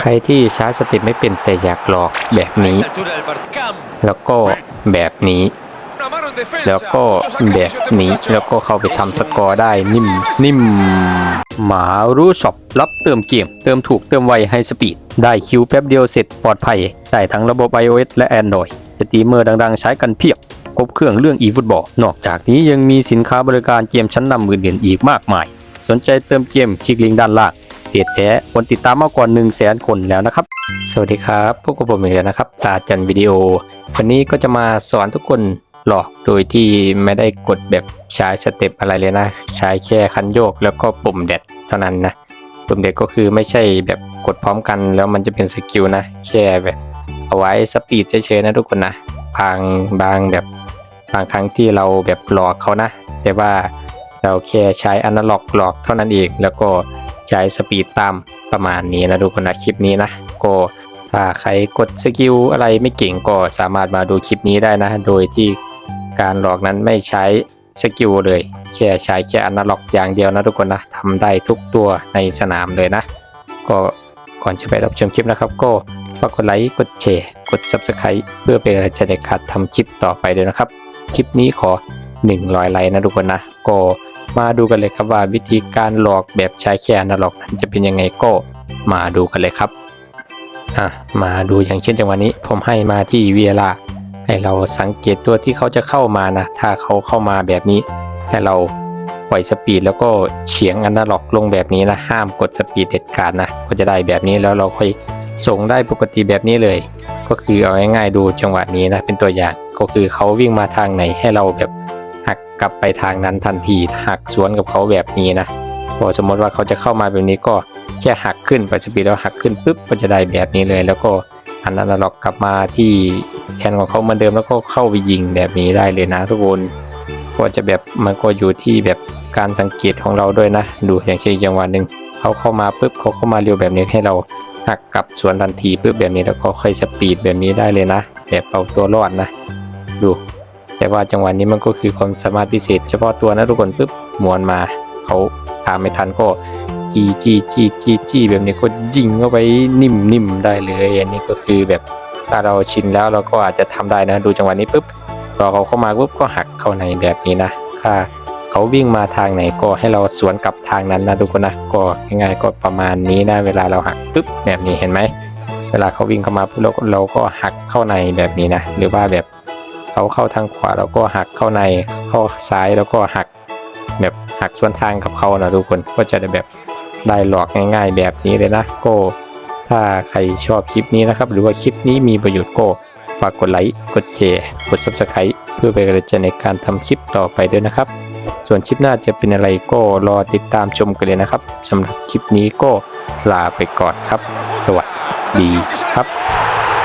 ใครที่ช้สเติปไม่เป็นแต่อยากหลอกแบบนี้ แล้วก็แบบนี้ แล้วก็แบบนี้แล้วก็เข้าไปทำสกอร์ได้นิ่มนิ่มหมารู้ช็อปรับเติมเกม เติมถูกเติมไวให้สปีด ได้คิวแป๊บเดียวเสร็จปลอดภัย ได้ทั้งระบบ iOS และ Android สตรีมเมอร์ดังๆ ใช้กันเพียบครบเครื่องเรื่อง eFootball นอกจากนี้ยังมีสินค้าบริการเกมชั้นนำอื่นๆอีกมากมาย สนใจเติมเกมคลิกลิงก์ด้านล่าง จแท้คนติดตามมากกว่า1 0 0 0 0แสนคนแล้วนะครับ สวัสดีครับพวกกับผมอีกแล้วนะครับ ตาจันวิดีโอ วันนี้ก็จะมาสอนทุกคนหลอกโดยที่ไม่ได้กดแบบใช้สเต็ปอะไรเลยนะ ใช้แค่คันโยกแล้วก็ปุ่มเด็ดเท่านั้นนะปุ่มเด็ดก็คือไม่ใช่แบบกดพร้อมกันแล้วมันจะเป็นสกิลนะแค่แบบเอาไว้สปีดเฉยๆนะทุกคนนะบางบางแบบบางครั้งที่เราแบบหลอกเขานะ แต่ว่า เราแค่ใช้อนาล็อกหลอกเท่านั้นเอง แล้วก็ใช้สปีดตามประมาณนี้นะทุกคนนะคลิปนี้นะก็ถ้าใครกดสกิลอะไรไม่เก่งก็สามารถมาดูคลิปนี้ได้นะ โดยที่การหลอกนั้นไม่ใช้สกิลเลยแค่ใช้แค่อนาล็อกอย่างเดียวนะทุกคนนะทำได้ทุกตัวในสนามเลยนะ ก็ก่อนจะไปรับชมคลิปนะครับ ก็ฝากกดไลค์กดแชร์กด Subscribe เพื่อเป็นกำลังใจในการทำคลิปต่อไปด้วยนะครับ คลิปนี้ขอ 100 ไลค์นะทุกคนนะ ก็ มาดูกันเลยครับว่าวิธีการหลอกแบบใช้แค่อนาล็อกนั้นจะเป็นยังไงก็มาดูกันเลยครับอะมาดูอย่างเช่นจังหวะนี้ผมให้มาที่เวลาให้เราสังเกตตัวที่เขาจะเข้ามานะ ถ้าเขาเข้ามาแบบนี้ ให้เราปล่อยสปีดแล้วก็เฉียงอนาล็อกลงแบบนี้นะห้ามกดสปีดเด็ดขาดนะก็จะได้แบบนี้แล้วเราค่อยส่งได้ปกติแบบนี้เลย ก็คือเอาง่ายๆดูจังหวะนี้นะเป็นตัวอย่างก็คือเขาวิ่งมาทางไหนให้เราแบบ กลับไปทางนั้นทันทีหักสวนกับเขาแบบนี้นะพอสมมติว่าเขาจะเข้ามาแบบนี้ก็แค่หักขึ้นปสปีดแล้วหักขึ้นปุ๊บก็จะได้แบบนี้เลย แล้วก็อันอนาล็อกกลับมาที่แทนของเขาเหมือนเดิมแล้วก็เข้าไปยิงแบบนี้ได้เลยนะทุกคนก็จะแบบมันก็อยู่ที่แบบการสังเกตของเราด้วยนะ ดูอย่างเช่นจังหวะหนึ่งเขาเข้ามาปุ๊บเขาเข้ามาเร็วแบบนี้ให้เราหักกลับสวนทันทีปุ๊บแบบนี้แล้วก็ค่อยสปีดแบบนี้ได้เลยนะ แบบเอาตัวรอดนะ ดู แต่ว่าจังหวะนี้มันก็คือความสามารถพิเศษ เฉพาะตัวนะทุกคนปุ๊บหมวนมาเขาตามไม่ทันก็จี้จี้จี้จีจีแบบนี้ก็ยิงเข้าไปนิ่มๆได้เลยอันนี้ก็คือแบบถ้าเราชินแล้วเราก็อาจจะทำได้นะดูจังหวะนี้ปุ๊บพอเขาเข้ามาปุ๊บก็หักเข้าในแบบนี้นะถ้าเขาวิ่งมาทางไหนก็ให้เราสวนกลับทางนั้นนะทุกคนนะก็ง่ายๆก็ประมาณนี้นะเวลาเราหักปุ๊บแบบนี้เห็นไหมเวลาเขาวิ่งเข้ามาปุ๊บเราก็เราก็หักเข้าในแบบนี้นะหรือว่าแบบ เขาเข้าทางขวาแล้วก็หักเข้าในเข้าซ้ายแล้วก็หัก แบบหักส่วนทางกับเขานะทุกคนก็จะได้แบบได้หลอกง่ายๆ แบบนี้เลยนะก็ถ้าใครชอบคลิปนี้นะครับ หรือว่าคลิปนี้มีประโยชน์ก็ฝากกดไลค์กดแชร์กด subscribe เพื่อเป็นกำลังใจในการทำคลิปต่อไปด้วยนะครับ ส่วนคลิปหน้าจะเป็นอะไรก็รอติดตามชมกันเลยนะครับสำหรับคลิปนี้ก็ลาไปก่อนครับ สวัสดีครับ